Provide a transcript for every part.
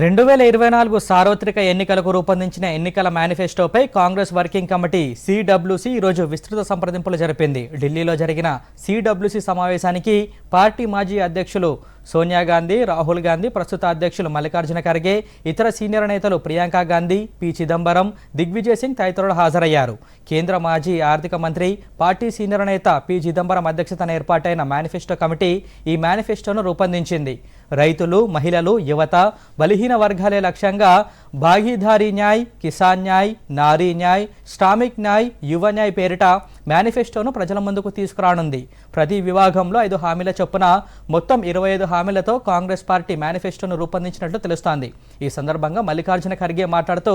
రెండు వేల ఇరవై నాలుగు సార్వత్రిక ఎన్నికలకు రూపొందించిన ఎన్నికల మేనిఫెస్టోపై కాంగ్రెస్ వర్కింగ్ కమిటీ సిడబ్ల్యూసి ఈరోజు విస్తృత సంప్రదింపులు జరిపింది. ఢిల్లీలో జరిగిన సిడబ్ల్యూసి సమావేశానికి పార్టీ మాజీ అధ్యక్షులు సోనియా గాంధీ రాహుల్ గాంధీ ప్రస్తుత అధ్యక్షులు మల్లికార్జున ఖర్గే ఇతర సీనియర్ నేతలు ప్రియాంక గాంధీ పి చిదంబరం దిగ్విజయ్ సింగ్ తదితరులు హాజరయ్యారు. కేంద్ర మాజీ ఆర్థిక మంత్రి పార్టీ సీనియర్ నేత పి చిదంబరం అధ్యక్షతన ఏర్పాటైన మేనిఫెస్టో కమిటీ ఈ మేనిఫెస్టోను రూపొందించింది. రైతులు మహిళలు యువత బలహీన వర్గాలే లక్ష్యంగా భాగీదారీ న్యాయ్ కిసాన్ న్యాయ్ నారీ న్యాయ్ శ్రామిక్ న్యాయ్ యువ న్యాయ్ పేరిట మేనిఫెస్టోను ప్రజల ముందుకు తీసుకురానుంది. ప్రతి విభాగంలో ఐదు హామీల చొప్పున మొత్తం ఇరవై ఐదు హామీలతో కాంగ్రెస్ పార్టీ మేనిఫెస్టోను రూపొందించినట్లు తెలుస్తోంది. ఈ సందర్భంగా మల్లికార్జున ఖర్గే మాట్లాడుతూ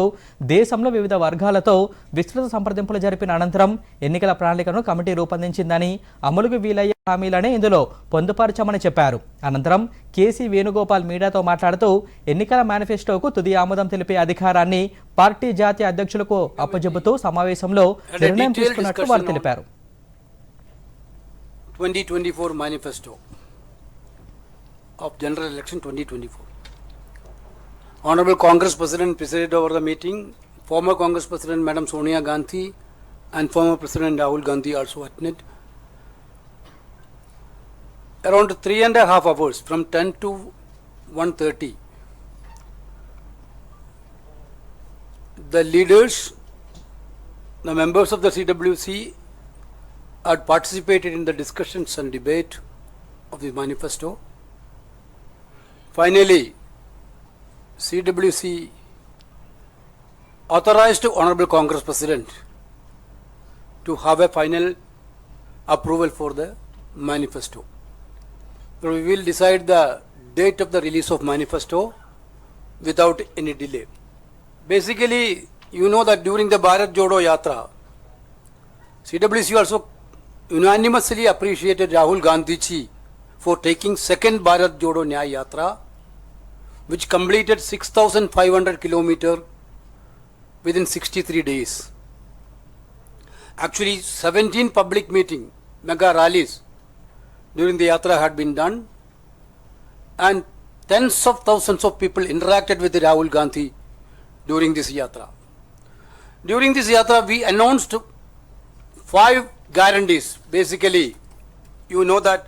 దేశంలో వివిధ వర్గాలతో విస్తృత సంప్రదింపులు జరిపిన అనంతరం ఎన్నికల ప్రణాళికను కమిటీ రూపొందించిందని అమలుకు వీలయ్యే హామీలనే ఇందులో పొందుపరచమని చెప్పారు. అనంతరం కేసీ వేణుగోపాల్ మీడియాతో మాట్లాడుతూ ఎన్నికల మేనిఫెస్టోకు తుది ఆమోదం తెలిపే అధికారాన్ని పార్టీ జాతీయ అధ్యక్షులకు అప్పజెబుతూ సమావేశంలో నిర్ణయం తీసుకున్నట్లు వారు తెలిపారు. Honourable Congress president president over the meeting former Congress president madam Sonia Gandhi and former president Rahul Gandhi also attend Around three and a half hours from 10 to 1.30. The leaders, the members of the CWC had participated in the discussions and debate of the manifesto. Finally, CWC authorized the Honorable Congress President to have a final approval for the manifesto. We will decide the date of the release of manifesto without any delay. Basically, you know that during the Bharat Jodo Yatra, CWC also unanimously appreciated Rahul Gandhi ji for taking second Bharat Jodo Nyaya Yatra, which completed 6,500 kilometer within 63 days. Actually, 17 public meeting, mega rallies during the yatra had been done, and tens of thousands of people interacted with Rahul Gandhi during this yatra. During this yatra, we announced five guarantees. Basically, you know that